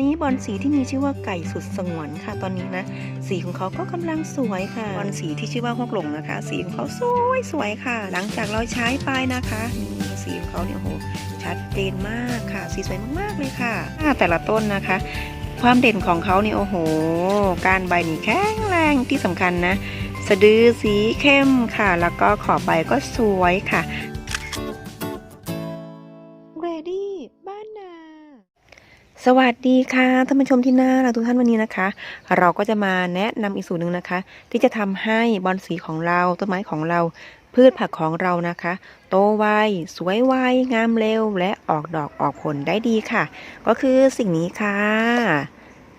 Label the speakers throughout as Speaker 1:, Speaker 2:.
Speaker 1: นี้บอลสีที่มีชื่อว่าไก่สุดสงวนค่ะ ตอนนี้นะ สีของเขาก็กำลังสวยค่ะ บอลสีที่ชื่อว่าฮกหลงนะคะ สีของเขาสวยสวยค่ะ หลังจากเราใช้ไปนะคะนี่สีของเขาเนี่ยโอ้โหชัดเจนมากค่ะ สีสวยมากๆเลยค่ะ แต่ละต้นนะคะ ความเด่นของเขาเนี่ยโอ้โห การใบนี่แข็งแรงที่สำคัญนะ สะดือสีเข้มค่ะ แล้วก็ขอบใบก็สวยค่ะ สวัสดีค่ะท่านผู้ชมที่น่ารักทุกท่านวันนี้นะคะ เราก็จะมาแนะนำอีกสูตรหนึ่งนะคะ ที่จะทำให้บอนสีของเราต้นไม้ของเรา พืชผักของเรานะคะ โตไวสวยไวงามเร็ว และออกดอกออกผลได้ดีค่ะ ก็คือสิ่งนี้ค่ะ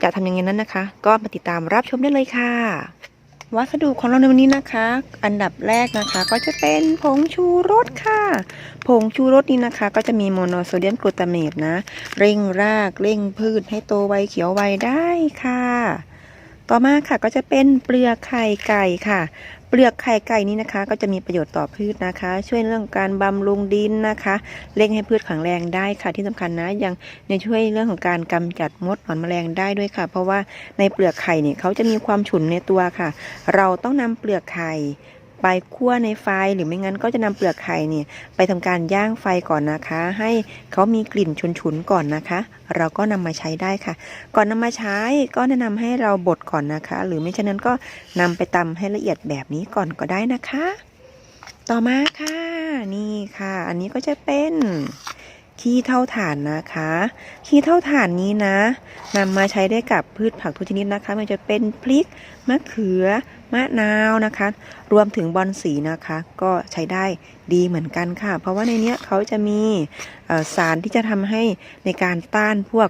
Speaker 1: จะทำยังไงนั้นนะคะ ก็มาติดตามรับชมได้เลยค่ะ วัสดุของเราในวันนี้นะคะ อันดับแรกนะคะ ก็จะเป็นผงชูรสค่ะ ผงชูรสนี้นะคะ ก็จะมีโมโนโซเดียมกลูตาเมตนะ เร่งรากเร่งพืชให้โตไวเขียวไวได้ค่ะ ต่อมาค่ะก็จะเป็นเปลือกไข่ไก่ค่ะ เปลือกไข่ไก่นี้นะคะ ก็จะมีประโยชน์ต่อพืชนะคะ ช่วยเรื่องการบำรุงดินนะคะเร่งให้พืชแข็งแรงได้ค่ะที่สำคัญนะยังในช่วยเรื่องของการกำจัดมดหนอนแมลงได้ด้วยค่ะ เพราะว่าในเปลือกไข่เนี่ยเขาจะมีความฉุนในตัวค่ะ เราต้องนำเปลือกไข่ ไปคั่วในไฟหรือไม่งั้นก็จะนำเปลือกไข่เนี่ยไปทำการย่างไฟก่อนนะคะ ให้เขามีกลิ่นฉุนๆก่อนนะคะ เราก็นำมาใช้ได้ค่ะ ก่อนนำมาใช้ก็แนะนำให้เราบดก่อนนะคะ หรือไม่เช่นนั้นก็นำไปตำให้ละเอียดแบบนี้ก่อนก็ได้นะคะ ต่อมาค่ะ นี่ค่ะ อันนี้ก็จะเป็น ขี้เท่าถ่านนะคะ ขี้เท่าถ่านนี้นะนำมาใช้ได้กับพืชผักทุกชนิดนะคะไมันจะเป็นพริกมะเขือมะนาวนะคะ รวมถึงบอนสีนะคะ ก็ใช้ได้ดีเหมือนกันค่ะ เพราะว่าในเนี้ยเขาจะมีสารที่จะทำให้ในการต้านพวก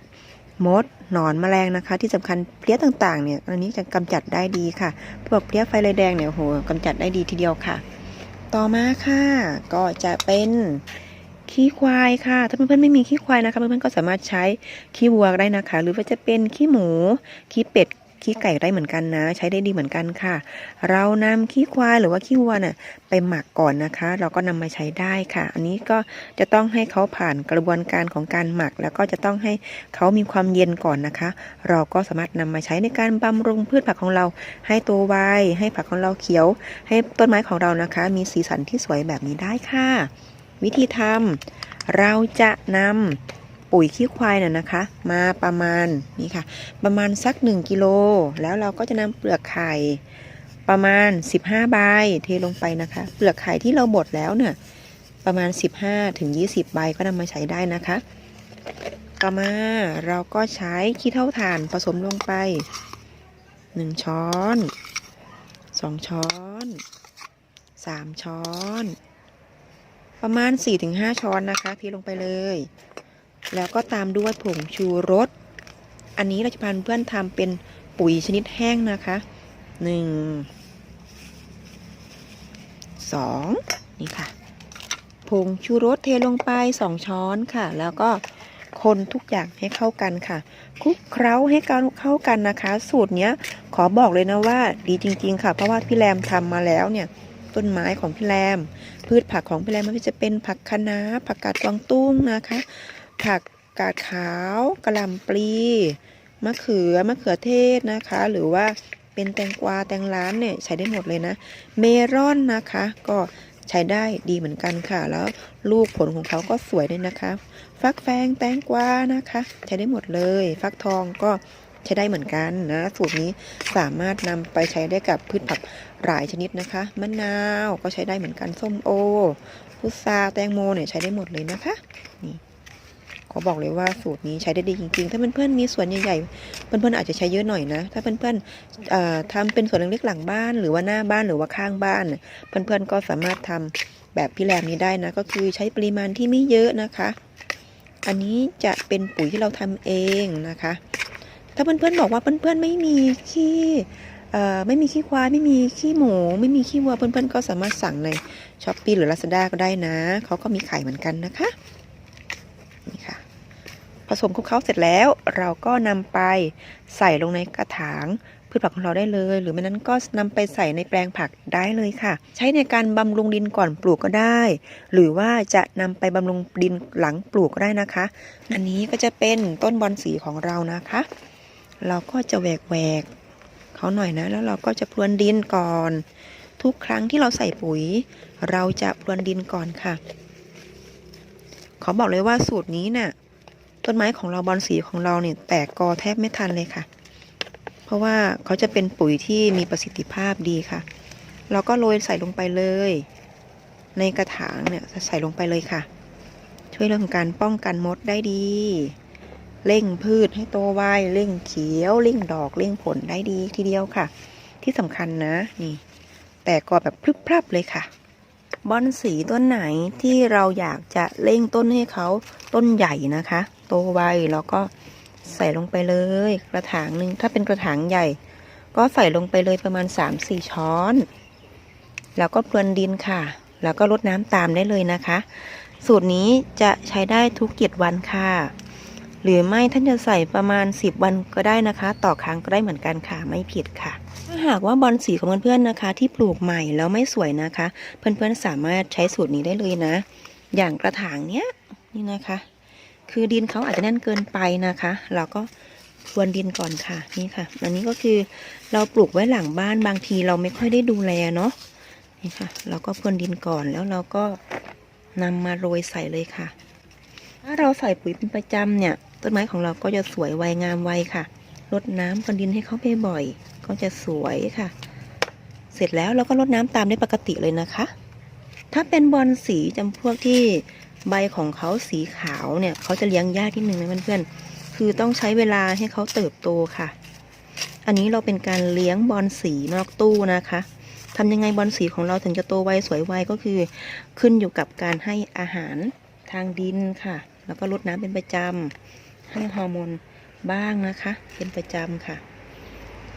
Speaker 1: มดหนอนแมลงนะคะ ที่สำคัญเพลี้ยต่างๆเนี่ยอันนี้จะกำจัดได้ดีค่ะ พวกเพลี้ยไฟลายแดงเนี่ยโหกำจัดได้ดีทีเดียวค่ะ ต่อมาค่ะ ก็จะเป็น ขี้ควายค่ะ ถ้าเพื่อนๆไม่มีขี้ควายนะคะ เพื่อนๆก็สามารถใช้ขี้วัวได้นะคะ หรือว่าจะเป็นขี้หมู ขี้เป็ด ขี้ไก่ได้เหมือนกันนะ ใช้ได้ดีเหมือนกันค่ะ เรานำขี้ควายหรือว่าขี้วัวน่ะไปหมักก่อนนะคะ เราก็นำมาใช้ได้ค่ะ อันนี้ก็จะต้องให้เขาผ่านกระบวนการของการหมัก แล้วก็จะต้องให้เขามีความเย็นก่อนนะคะ เราก็สามารถนำมาใช้ในการบำรุงพืชผักของเรา ให้โตไวให้ผักของเราเขียว ให้ต้นไม้ของเรานะคะ มีสีสันที่สวยแบบนี้ได้ค่ะ วิธีทำเราจะนำปุ๋ยขี้ควายน่ะนะคะ มาประมาณนี่ค่ะ ประมาณสัก 1กิโลแล้วเราก็จะนำเปลือกไข่ประมาณ 15 ใบเทลงไปนะคะ เปลือกไข่ที่เราบดแล้วเนี่ยประมาณ 15ถึง20 ใบก็นำมาใช้ได้นะคะ ต่อมาเราก็ใช้ขี้เท่าถ่านผสมลงไป 1 ช้อน 2 ช้อน 3 ช้อน ประมาณ 4-5 ช้อนนะคะเทลงไปเลย แล้วก็ตามด้วยผงชูรส อันนี้เราจะพาเพื่อนทำเป็นปุ๋ยชนิดแห้งนะคะหนึ่งสองนี่ค่ะผงชูรสเทลงไปสองช้อนค่ะ แล้วก็คนทุกอย่างให้เข้ากันค่ะคลุกเคล้าให้กันเข้ากันนะคะ สูตรเนี้ยขอบอกเลยนะว่าดีจริง ๆ ค่ะ เพราะว่าพี่แรมทำมาแล้วเนี่ย ต้นไม้ของพี่แรม พืชผักของพี่แรมมันจะเป็นผักคะน้าผักกาดกวางตุ้งนะคะ ผักกาดขาวกระหล่ำปลีมะเขือมะเขือเทศนะคะ หรือว่าเป็นแตงกวาแตงร้านเนี่ยใช้ได้หมดเลยนะ เมลอนนะคะ ก็ใช้ได้ดีเหมือนกันค่ะ แล้วลูกผลของเขาก็สวยด้วยนะคะ ฟักแฟงแตงกวานะคะ ใช้ได้หมดเลย ฟักทองก็ ใช้ได้เหมือนกันนะ สูตรนี้สามารถนำไปใช้ได้กับพืชผักหลายชนิดนะคะมะนาวก็ใช้ได้เหมือนกันส้มโอพุทราแตงโมเนี่ยใช้ได้หมดเลยนะคะนี่ขอบอกเลยว่าสูตรนี้ใช้ได้ดีจริงๆ ถ้าเพื่อนๆมีสวนใหญ่ๆ เพื่อนๆอาจจะใช้เยอะหน่อยนะ ถ้าเพื่อนๆเอ่อทำเป็นสวนเล็กๆหลังบ้าน หรือว่าหน้าบ้านหรือว่าข้างบ้านน่ะเพื่อนๆก็สามารถทำแบบพี่แรมนี้ได้นะ ก็คือใช้ปริมาณที่ไม่เยอะนะคะ อันนี้จะเป็นปุ๋ยที่เราทำเองนะคะ ถ้าเพื่อนๆบอกว่าเพื่อนๆไม่มีขี้ไม่มีขี้ควายไม่มีขี้หมู ไม่มีขี้วัวเพื่อนๆก็สามารถสั่งในช้อปปี้หรือ Lazada ก็ได้นะเขาก็มีขายเหมือนกันนะคะนี่ค่ะ ผสมคลุกเคล้าเสร็จแล้ว เราก็นำไปใส่ลงในกระถางพืชผักของเราได้เลย หรือไม่นั้นก็นำไปใส่ในแปลงผักได้เลยค่ะ ใช้ในการบำรุงดินก่อนปลูกก็ได้ หรือว่าจะนำไปบำรุงดินหลังปลูกก็ได้นะคะ อันนี้ก็จะเป็นต้นบอนสีของเรานะคะ เราก็จะแหวกแหวกเขาหน่อยนะ แล้วเราก็จะพรวนดินก่อน ทุกครั้งที่เราใส่ปุ๋ย เราจะพรวนดินก่อนค่ะ ขอบอกเลยว่าสูตรนี้น่ะ ต้นไม้ของเราบอนสีของเราเนี่ยแตกกอแทบไม่ทันเลยค่ะ เพราะว่าเขาจะเป็นปุ๋ยที่มีประสิทธิภาพดีค่ะ เราก็โรยใส่ลงไปเลย ในกระถางเนี่ยใส่ลงไปเลยค่ะ ช่วยเรื่องการป้องกันมดได้ดี เร่งพืชให้โตไวเร่งเขียว เร่งดอกเร่งผลได้ดีทีเดียวค่ะ ที่สำคัญนะนี่ แต่กอแบบพรึบพรับเลยค่ะ บอนสีต้นไหนที่เราอยากจะเร่งต้นให้เขาต้นใหญ่นะคะ โตไวแล้วก็ใส่ลงไปเลย กระถางหนึ่งถ้าเป็นกระถางใหญ่ ก็ใส่ลงไปเลยประมาณ 3-4 ช้อน แล้วก็พรวนดินค่ะ แล้วก็รดน้ำตามได้เลยนะคะ สูตรนี้จะใช้ได้ทุกเจ็ดวันค่ะ หรือไม่ท่านจะใส่ประมาณ 10 วันก็ได้นะคะ ต่อครั้งก็ได้เหมือนกันค่ะไม่ผิดค่ะ ถ้าหากว่าบอลสีของเพื่อนๆนะคะ ที่ปลูกใหม่แล้วไม่สวยนะคะ เพื่อนๆสามารถใช้สูตรนี้ได้เลยนะ อย่างกระถางเนี้ยนี่นะคะ คือดินเขาอาจจะแน่นเกินไปนะคะ เราก็พรวนดินก่อนค่ะนี่ค่ะ อันนี้ก็คือเราปลูกไว้หลังบ้านบางทีเราไม่ค่อยได้ดูแลเนาะนี่ค่ะ เราก็พรวนดินก่อนแล้วเราก็นำมาโรยใส่เลยค่ะ ถ้าเราใส่ปุ๋ยเป็นประจำเนี่ย ต้นไม้ของเราก็จะสวยไวงามไวค่ะรดน้ำพรวนดินให้เขาไปบ่อยๆก็จะสวยค่ะ เสร็จแล้วเราก็รดน้ำตามได้ปกติเลยนะคะ ถ้าเป็นบอลสีจำพวกที่ใบของเขาสีขาวเนี่ยเขาจะเลี้ยงยากนิดนึงนะเพื่อนๆคือต้องใช้เวลาให้เขาเติบโตค่ะ อันนี้เราเป็นการเลี้ยงบอลสีนอกตู้นะคะทำยังไงบอลสีของเราถึงจะโตไวสวยไวก็คือ ขึ้นอยู่กับการให้อาหารทางดินค่ะ แล้วก็รดน้ำเป็นประจำ ให้ฮอร์โมนบ้างนะคะ เป็นประจำค่ะ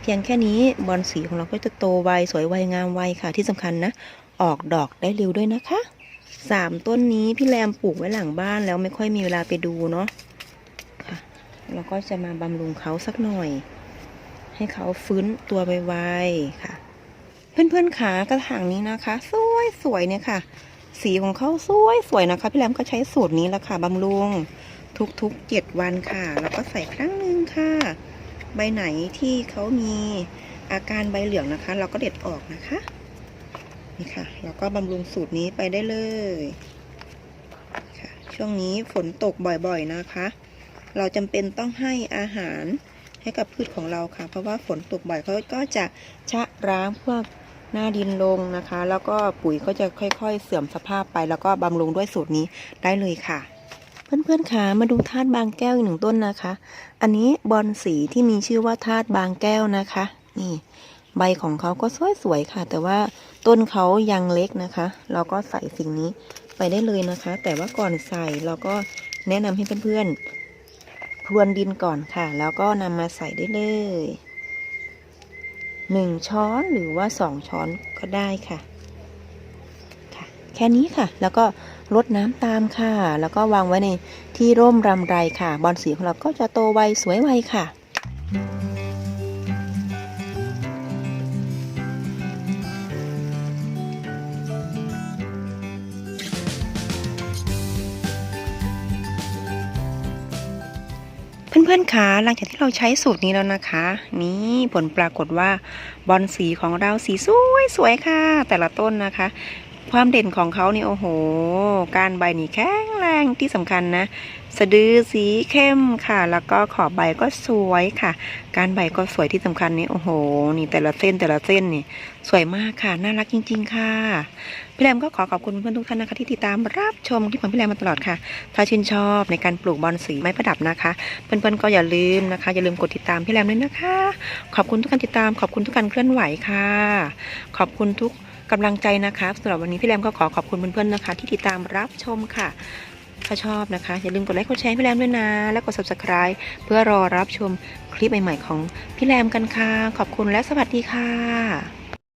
Speaker 1: เพียงแค่นี้บอลสีของเราก็จะโตไวสวยไวงามไวค่ะ ที่สำคัญนะ ออกดอกได้เร็วด้วยนะคะสามต้นนี้พี่แรมปลูกไว้หลังบ้านแล้วไม่ค่อยมีเวลาไปดูเนาะค่ะเราก็จะมาบำรุงเขาสักหน่อย ให้เขาฟื้นตัวไวๆค่ะ เพื่อนๆขากระถางนี้นะคะ สวยสวยเนี่ยค่ะ สีของเขาสวยสวยนะคะ พี่แรมก็ใช้สูตรนี้แหละค่ะบำรุง ทุกๆเจ็ดวันค่ะ แล้วก็ใส่ครั้งหนึ่งค่ะ ใบไหนที่เขามีอาการใบเหลืองนะคะ เราก็เด็ดออกนะคะนี่ค่ะ แล้วก็บำรุงสูตรนี้ไปได้เลยค่ะ ช่วงนี้ฝนตกบ่อยๆนะคะ เราจำเป็นต้องให้อาหารให้กับพืชของเราค่ะ เพราะว่าฝนตกบ่อยเขาก็จะชะร้างพวกหน้าดินลงนะคะ แล้วก็ปุ๋ยก็จะค่อย ๆ เสื่อมสภาพไป แล้วก็บำรุงด้วยสูตรนี้ได้เลยค่ะ เพื่อนๆคะมาดูธาตุบางแก้วอีกหนึ่งต้นนะคะ อันนี้บอนสีที่มีชื่อว่าธาตุบางแก้วนะคะ นี่ ใบของเขาก็สวยๆค่ะ แต่ว่าต้นเขายังเล็กนะคะ เราก็ใส่สิ่งนี้ไปได้เลยนะคะ แต่ว่าก่อนใส่เราก็แนะนำให้เพื่อนๆพรวนดินก่อนค่ะ แล้วก็นำมาใส่ได้เลยหนึ่งช้อนหรือว่าสองช้อนก็ได้ค่ะ แค่นี้ค่ะ แล้วก็รดน้ำตามค่ะ แล้วก็วางไว้ในที่ร่มรำไรค่ะ บอนสีของเราก็จะโตไวสวยไวค่ะ เพื่อนๆคะหลังจากที่เราใช้สูตรนี้แล้วนะคะ นี่ผลปรากฏว่าบอลสีของเราสีสวยสวยค่ะ แต่ละต้นนะคะ ความเด่นของเขานี่โอ้โห การใบนี่แข็งแรงที่สำคัญนะ สะดือสีเข้มค่ะ แล้วก็ขอบใบก็สวยค่ะ การใบก็สวยที่สำคัญนี่โอ้โห นี่แต่ละเส้นแต่ละเส้นนี่ สวยมากค่ะ น่ารักจริง ๆ ค่ะ พี่แรมก็ขอขอบคุณเพื่อนทุกท่านนะคะที่ติดตามรับชมคลิปของพี่แรมมาตลอดค่ะ ถ้าชื่นชอบในการปลูกบอนสีไม้ประดับนะคะ เพื่อนๆก็อย่าลืมนะคะ อย่าลืมกดติดตามพี่แรมด้วยนะคะ ขอบคุณทุกการติดตาม ขอบคุณทุกการเคลื่อนไหวค่ะ ขอบคุณทุก กำลังใจนะคะสำหรับวันนี้พี่แรมก็ขอขอบคุณเพื่อนๆนะคะ ที่ติดตามรับชมค่ะ ถ้าชอบนะคะ อย่าลืมกดไลค์กดแชร์ให้พี่แรมด้วยนะ และกด subscribe เพื่อรอรับชมคลิปใหม่ๆของพี่แรมกันค่ะ ขอบคุณและสวัสดีค่ะ